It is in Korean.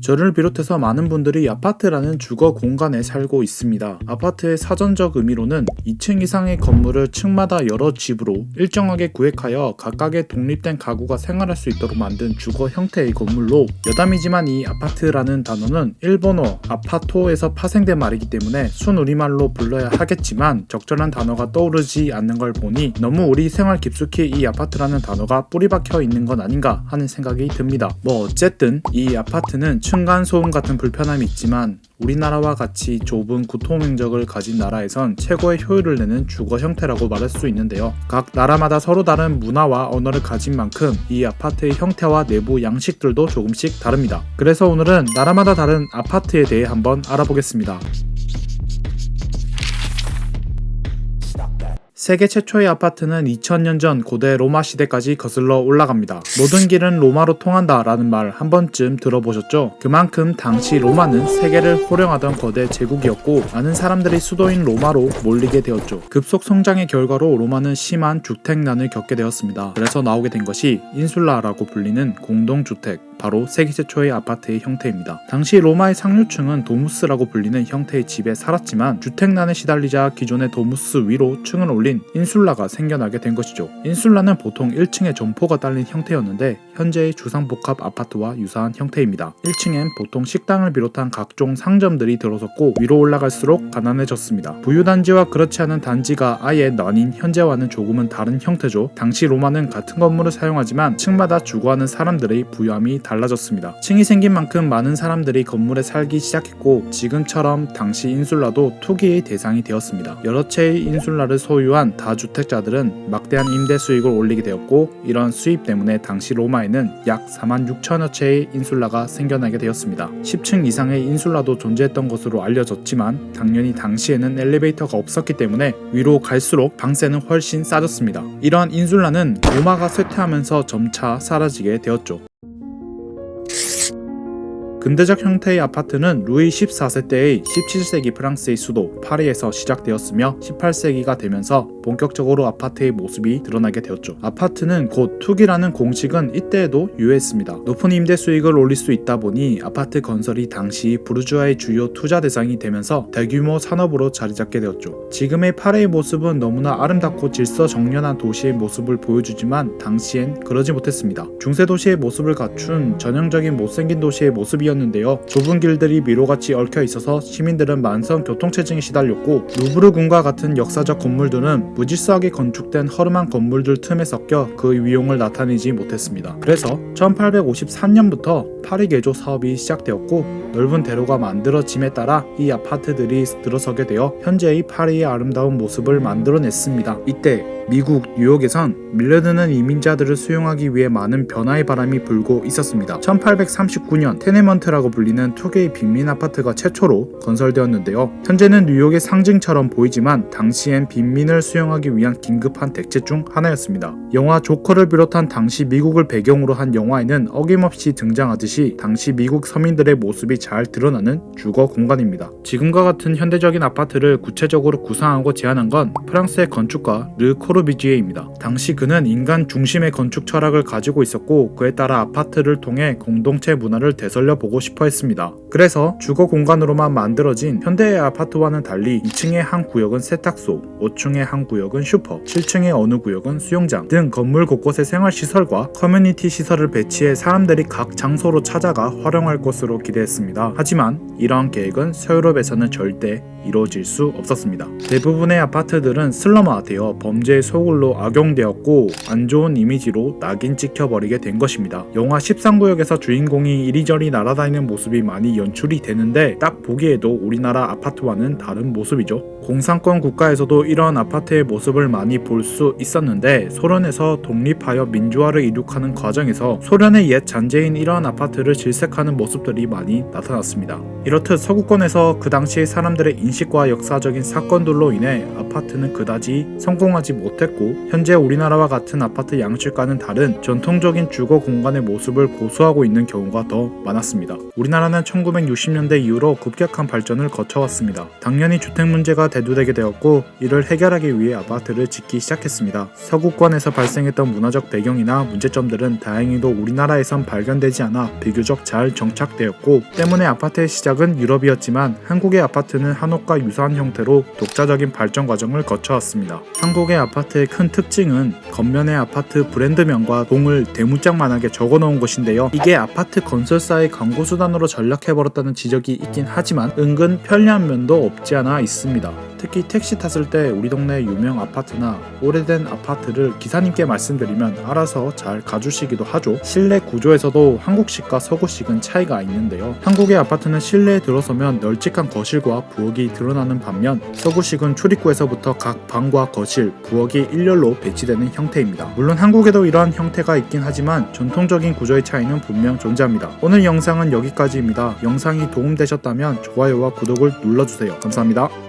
저를 비롯해서 많은 분들이 아파트라는 주거 공간에 살고 있습니다. 아파트의 사전적 의미로는 2층 이상의 건물을 층마다 여러 집으로 일정하게 구획하여 각각의 독립된 가구가 생활할 수 있도록 만든 주거 형태의 건물로 여담이지만 이 아파트라는 단어는 일본어 아파토에서 파생된 말이기 때문에 순우리말로 불러야 하겠지만 적절한 단어가 떠오르지 않는 걸 보니 너무 우리 생활 깊숙이 이 아파트라는 단어가 뿌리박혀 있는 건 아닌가 하는 생각이 듭니다. 뭐 어쨌든 이 아파트는 층간 소음 같은 불편함이 있지만 우리나라와 같이 좁은 구토 면적을 가진 나라에선 최고의 효율을 내는 주거 형태라고 말할 수 있는데요. 각 나라마다 서로 다른 문화와 언어를 가진 만큼 이 아파트의 형태와 내부 양식들도 조금씩 다릅니다. 그래서 오늘은 나라마다 다른 아파트에 대해 한번 알아보겠습니다. 세계 최초의 아파트는 2000년 전 고대 로마 시대까지 거슬러 올라갑니다. 모든 길은 로마로 통한다 라는 말 한 번쯤 들어보셨죠? 그만큼 당시 로마는 세계를 호령하던 거대 제국이었고 많은 사람들이 수도인 로마로 몰리게 되었죠. 급속 성장의 결과로 로마는 심한 주택난을 겪게 되었습니다. 그래서 나오게 된 것이 인슐라라고 불리는 공동주택, 바로 세계 최초의 아파트의 형태입니다. 당시 로마의 상류층은 도무스라고 불리는 형태의 집에 살았지만 주택난에 시달리자 기존의 도무스 위로 층을 올린 인슐라가 생겨나게 된 것이죠. 인슐라는 보통 1층에 점포가 딸린 형태였는데 현재의 주상복합 아파트와 유사한 형태입니다. 1층엔 보통 식당을 비롯한 각종 상점들이 들어섰고 위로 올라갈수록 가난해졌습니다. 부유단지와 그렇지 않은 단지가 아예 나뉜 현재와는 조금은 다른 형태죠. 당시 로마는 같은 건물을 사용하지만 층마다 주거하는 사람들의 부유함이 달라졌습니다. 층이 생긴 만큼 많은 사람들이 건물에 살기 시작했고 지금처럼 당시 인슐라도 투기의 대상이 되었습니다. 여러 채의 인슐라를 소유한 다주택자들은 막대한 임대 수익을 올리게 되었고 이런 수입 때문에 당시 로마에는 약 4만 6천여 채의 인슐라가 생겨나게 되었습니다. 10층 이상의 인슐라도 존재했던 것으로 알려졌지만 당연히 당시에는 엘리베이터가 없었기 때문에 위로 갈수록 방세는 훨씬 싸졌습니다. 이러한 인슐라는 로마가 쇠퇴하면서 점차 사라지게 되었죠. 근대적 형태의 아파트는 루이 14세 때의 17세기 프랑스의 수도 파리에서 시작되었으며 18세기가 되면서 본격적으로 아파트의 모습이 드러나게 되었죠. 아파트는 곧 투기라는 공식은 이때에도 유효했습니다. 높은 임대 수익을 올릴 수 있다 보니 아파트 건설이 당시 부르주아의 주요 투자 대상이 되면서 대규모 산업으로 자리 잡게 되었죠. 지금의 파리의 모습은 너무나 아름답고 질서 정연한 도시의 모습을 보여주지만 당시엔 그러지 못했습니다. 중세 도시의 모습을 갖춘 전형적인 못생긴 도시의 모습이 었는데요. 좁은 길들이 미로같이 얽혀 있어서 시민들은 만성 교통체증에 시달렸고 루브르 궁과 같은 역사적 건물들은 무질서하게 건축된 허름한 건물들 틈에 섞여 그 위용을 나타내지 못했습니다. 그래서 1853년부터 파리 개조 사업이 시작되었고 넓은 대로가 만들어짐에 따라 이 아파트들이 들어서게 되어 현재의 파리의 아름다운 모습을 만들어냈습니다. 이때 미국 뉴욕에선 밀려드는 이민자들을 수용하기 위해 많은 변화의 바람이 불고 있었습니다. 1839년 테네먼트라고 불리는 투개의 빈민 아파트가 최초로 건설되었는데요. 현재는 뉴욕의 상징처럼 보이지만 당시엔 빈민을 수용하기 위한 긴급한 대책 중 하나였습니다. 영화 조커를 비롯한 당시 미국을 배경으로 한 영화에는 어김없이 등장하듯이 당시 미국 서민들의 모습이 잘 드러나는 주거 공간입니다. 지금과 같은 현대적인 아파트를 구체적으로 구상하고 제안한 건 프랑스의 건축가 르 코르 비지에입니다. 당시 그는 인간 중심의 건축 철학을 가지고 있었고 그에 따라 아파트를 통해 공동체 문화를 되살려 보고 싶어 했습니다. 그래서 주거 공간으로만 만들어진 현대의 아파트와는 달리 2층의 한 구역은 세탁소, 5층의 한 구역은 슈퍼, 7층의 어느 구역은 수영장 등 건물 곳곳에 생활시설과 커뮤니티 시설을 배치해 사람들이 각 장소로 찾아가 활용할 것으로 기대했습니다. 하지만 이러한 계획은 서유럽에서는 절대 이루어질 수 없었습니다. 대부분의 아파트들은 슬럼화 되어 범죄의 소굴로 악용되었고 안 좋은 이미지로 낙인 찍혀버리게 된 것입니다. 영화 13구역에서 주인공이 이리저리 날아다니는 모습이 많이 연출이 되는데 딱 보기에도 우리나라 아파트와는 다른 모습이죠. 공산권 국가에서도 이러한 아파트의 모습을 많이 볼 수 있었는데 소련에서 독립하여 민주화를 이룩하는 과정에서 소련의 옛 잔재인 이러한 아파트를 질색하는 모습들이 많이 나타났습니다. 이렇듯 서구권에서 그 당시의 사람들의 인식 인식과 역사적인 사건들로 인해 아파트는 그다지 성공하지 못했고 현재 우리나라와 같은 아파트 양식과는 다른 전통적인 주거 공간의 모습을 고수하고 있는 경우가 더 많았습니다. 우리나라는 1960년대 이후로 급격한 발전을 거쳐왔습니다. 당연히 주택 문제가 대두되게 되었고 이를 해결하기 위해 아파트를 짓기 시작했습니다. 서구권에서 발생했던 문화적 배경이나 문제점들은 다행히도 우리나라에선 발견되지 않아 비교적 잘 정착되었고 때문에 아파트의 시작은 유럽이었지만 한국의 아파트는 한옥 과 유사한 형태로 독자적인 발전 과정을 거쳐왔습니다. 한국의 아파트의 큰 특징은 겉면의 아파트 브랜드명과 동을 대문짝만하게 적어놓은 것인데요. 이게 아파트 건설사의 광고 수단으로 전락해버렸다는 지적이 있긴 하지만 은근 편리한 면도 없지 않아 있습니다. 특히 택시 탔을 때 우리 동네 유명 아파트나 오래된 아파트를 기사님께 말씀드리면 알아서 잘 가주시기도 하죠. 실내 구조에서도 한국식과 서구식은 차이가 있는데요. 한국의 아파트는 실내에 들어서면 널찍한 거실과 부엌이 드러나는 반면 서구식은 출입구에서부터 각 방과 거실, 부엌이 일렬로 배치되는 형태입니다. 물론 한국에도 이러한 형태가 있긴 하지만 전통적인 구조의 차이는 분명 존재합니다. 오늘 영상은 여기까지입니다. 영상이 도움되셨다면 좋아요와 구독을 눌러주세요. 감사합니다.